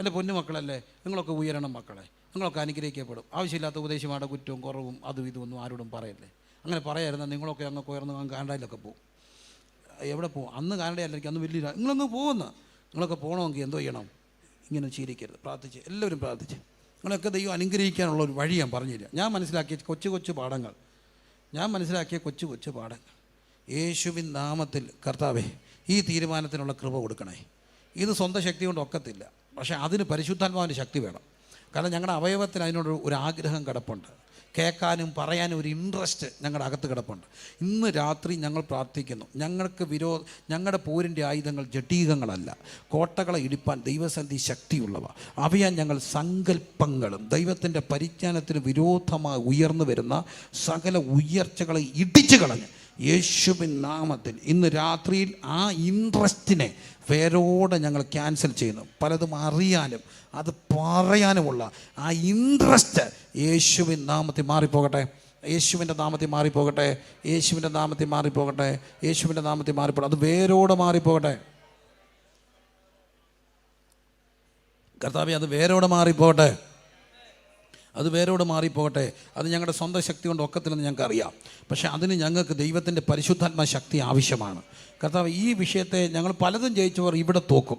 എന്റെ പൊന്നു മക്കളല്ലേ നിങ്ങളൊക്കെ ഉയരണം മക്കളെ. നിങ്ങളൊക്കെ അനുഗ്രഹിക്കപ്പെടും. ആവശ്യമില്ലാത്ത ഉപദേശമാണ് കുറ്റവും കുറവും അതും ഇതും ഒന്നും ആരോടും പറയല്ലേ. അങ്ങനെ പറയായിരുന്നാൽ നിങ്ങളൊക്കെ അങ്ങ് ഉയർന്ന് അങ്ങ് പോകും എവിടെ പോകും? അന്ന് കാനഡയല്ലായിരിക്കും അന്ന് വലിയ നിങ്ങളൊന്ന് പോകുന്ന. നിങ്ങളൊക്കെ പോകണമെങ്കിൽ എന്തോ ചെയ്യണം. ഇങ്ങനെ ശീലിക്കരുത്. പ്രാർത്ഥിച്ച്. എല്ലാവരും പ്രാർത്ഥിച്ച്. നിങ്ങളൊക്കെ ദൈവം അനുഗ്രഹിക്കാനുള്ള ഒരു വഴി ഞാൻ പറഞ്ഞില്ല ഞാൻ മനസ്സിലാക്കിയ കൊച്ചു കൊച്ചു പാഠങ്ങൾ. ഞാൻ മനസ്സിലാക്കിയ കൊച്ചു കൊച്ചു പാഠങ്ങൾ. യേശുവിൻ നാമത്തിൽ കർത്താവേ ഈ തീരുമാനത്തിനുള്ള കൃപ കൊടുക്കണേ. ഇത് സ്വന്തം ശക്തി കൊണ്ട് ഒക്കത്തില്ല. പക്ഷേ അതിന് പരിശുദ്ധാത്മാവിന്റെ ശക്തി വേണം. കാരണം ഞങ്ങളുടെ അവയവത്തിന് അതിനോട് ഒരു ആഗ്രഹം കിടപ്പുണ്ട്. കേൾക്കാനും പറയാനും ഒരു ഇൻട്രസ്റ്റ് ഞങ്ങളുടെ അകത്ത് കിടപ്പുണ്ട്. ഇന്ന് രാത്രി ഞങ്ങൾ പ്രാർത്ഥിക്കുന്നു. ഞങ്ങൾക്ക് വിരോ ഞങ്ങളുടെ പോരിന്റെ ആയുധങ്ങൾ ജഡീകങ്ങളല്ല. കോട്ടകളെ ഇടിപ്പാൻ ദൈവസന്ധി ശക്തിയുള്ളവ. അവയാൻ ഞങ്ങൾ സങ്കല്പങ്ങളും ദൈവത്തിന്റെ പരിജ്ഞാനത്തിന് വിരോധമായി ഉയർന്നു വരുന്ന സകല ഉയർച്ചകളെ ഇടിച്ചു കളഞ്ഞ്. യേശുവിൻ നാമത്തിൽ ഇന്ന് രാത്രിയിൽ ആ ഇൻട്രസ്റ്റിനെ വേരോടെ ഞങ്ങൾ ക്യാൻസൽ ചെയ്യുന്നു. പലതും അറിയാനും അത് പറയാനുമുള്ള ആ ഇൻട്രസ്റ്റ് യേശുവിൻ നാമത്തിൽ മാറിപ്പോകട്ടെ. യേശുവിന്റെ നാമത്തിൽ മാറിപ്പോകട്ടെ. യേശുവിന്റെ നാമത്തിൽ മാറിപ്പോകട്ടെ. യേശുവിന്റെ നാമത്തിൽ മാറിപ്പോകട്ടെ. അത് വേരോടെ മാറിപ്പോകട്ടെ. കർത്താവെ അത് വേരോടെ മാറിപ്പോകട്ടെ. അത് വേരോട് മാറിപ്പോകട്ടെ. അത് ഞങ്ങളുടെ സ്വന്തം ശക്തി കൊണ്ട് ഒക്കത്തില്ലെന്ന് ഞങ്ങൾക്ക് അറിയാം പക്ഷേ അതിന് ഞങ്ങൾക്ക് ദൈവത്തിന്റെ പരിശുദ്ധാത്മ ശക്തി ആവശ്യമാണ്. കർത്താവ് ഈ വിഷയത്തെ ഞങ്ങൾ പലതും ജയിച്ചവർ ഇവിടെ തോക്കും.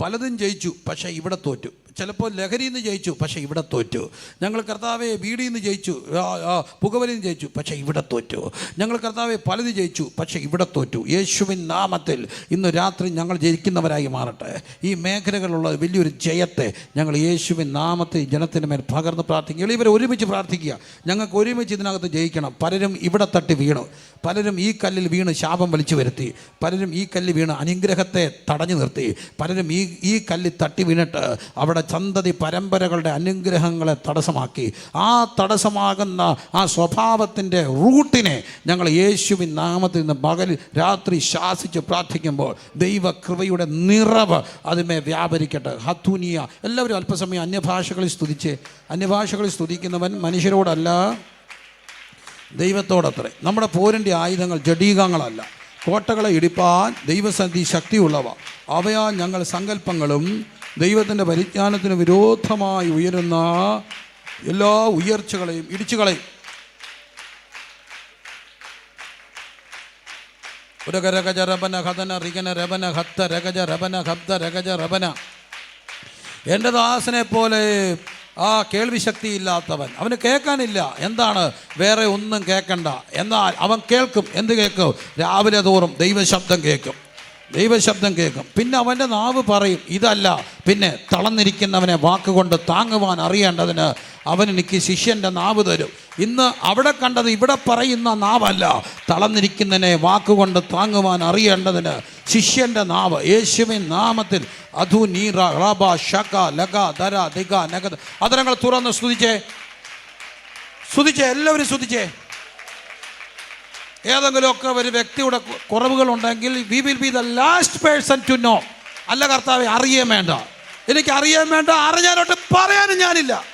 പലതും ജയിച്ചു പക്ഷേ ഇവിടെ തോറ്റു. ചിലപ്പോൾ ലഹരിയിൽ നിന്ന് ജയിച്ചു പക്ഷേ ഇവിടെ തോറ്റു. ഞങ്ങൾ കർത്താവെ വീടിൽ നിന്ന് ജയിച്ചു ആ, നിന്ന് ജയിച്ചു പക്ഷേ ഇവിടെ തോറ്റു. ഞങ്ങൾ കർത്താവെ പലത് ജയിച്ചു പക്ഷേ ഇവിടെ തോറ്റു. യേശുവിൻ നാമത്തിൽ ഇന്ന് രാത്രി ഞങ്ങൾ ജയിക്കുന്നവരായി മാറട്ടെ. ഈ മേഖലകളുള്ള വലിയൊരു ജയത്തെ ഞങ്ങൾ യേശുവിൻ നാമത്തിൽ ജനത്തിന് മേൽ പകർന്ന് പ്രാർത്ഥിക്കുക. ഇവരെ ഒരുമിച്ച് പ്രാർത്ഥിക്കുക. ഞങ്ങൾക്ക് ഒരുമിച്ച് ഇതിനകത്ത് ജയിക്കണം. പലരും ഇവിടെ തട്ടി വീണു. പലരും ഈ കല്ലിൽ വീണ് ശാപം വലിച്ചു വരുത്തി. പലരും ഈ കല്ലിൽ വീണ് അനുഗ്രഹത്തെ തടഞ്ഞു നിർത്തി. പലരും ഈ ഈ കല്ലിൽ തട്ടി വീണിട്ട് അവിടെ സന്തതി പരമ്പരകളുടെ അനുഗ്രഹങ്ങളെ തടസ്സമാക്കി. ആ തടസ്സമാകുന്ന ആ സ്വഭാവത്തിന്റെ റൂട്ടിനെ ഞങ്ങൾ യേശുവിൻ നാമത്തിൽ നിന്ന് പകൽ രാത്രി ശാസിച്ച് പ്രാർത്ഥിക്കുമ്പോൾ ദൈവകൃപയുടെ നിറവ് അതിമേ വ്യാപരിക്കട്ടെ. ഹത്തൂനിയ എല്ലാവരും അല്പസമയം അന്യഭാഷകളിൽ സ്തുതിച്ച്. അന്യഭാഷകളിൽ സ്തുതിക്കുന്നവൻ മനുഷ്യരോടല്ല ദൈവത്തോടത്രേ. നമ്മുടെ പോരിന്റെ ആയുധങ്ങൾ ജഡീകങ്ങളല്ല. കോട്ടകളെ ഇടിപ്പാൻ ദൈവസന്ധി ശക്തിയുള്ളവ. അവയാൽ ഞങ്ങൾ സങ്കല്പങ്ങളും ദൈവത്തിന്റെ പരിജ്ഞാനത്തിന് വിരോധമായി ഉയരുന്ന എല്ലാ ഉയർച്ചകളെയും ഇടിച്ചുകളയും ഉരകരകജ രബന ഹതന റികന രബന ഹത്ത രഗജ രബന ഹബ്ദ രഗജ രബന എന്റെ ദാസനെ പോലെ ആ കേൾവി ശക്തി ഇല്ലാത്തവൻ അവന് കേൾക്കാനില്ല. എന്താണ്? വേറെ ഒന്നും കേൾക്കണ്ട. എന്നാൽ അവൻ കേൾക്കും. എന്ത് കേൾക്കും? രാവിലെ തോറും ദൈവശബ്ദം കേൾക്കും. ദൈവശബ്ദം കേൾക്കും. പിന്നെ അവന്റെ നാവ് പറയും ഇതല്ല. പിന്നെ തളർന്നിരിക്കുന്നവനെ വാക്കുകൊണ്ട് താങ്ങുവാൻ അറിയേണ്ടതിന് അവൻ എനിക്ക് ശിഷ്യന്റെ നാവ് തരും. ഇന്ന് അവിടെ കണ്ടത് ഇവിടെ പറയുന്ന നാവല്ല. തളർന്നിരിക്കുന്നതിനെ വാക്കുകൊണ്ട് താങ്ങുവാൻ അറിയേണ്ടതിന് ശിഷ്യന്റെ നാവ്. യേശുവിൻ നാമത്തിൽ അധു നീറ റബ ഷക ലക ദര ദിഗ നഗത്. അതരങ്ങൾ തുറന്ന് സ്തുതിച്ചേ സ്തുതിച്ചേ എല്ലാവരും സ്തുതിച്ചേ ഏതെങ്കിലുമൊക്കെ ഒരു വ്യക്തിയുടെ കുറവുകളുണ്ടെങ്കിൽ we will be the last person to know അല്ല കർത്താവ് അറിയാൻ വേണ്ട. എനിക്ക് അറിയാൻ വേണ്ട അറിഞ്ഞാലോട്ട് പറയാനും ഞാനില്ല.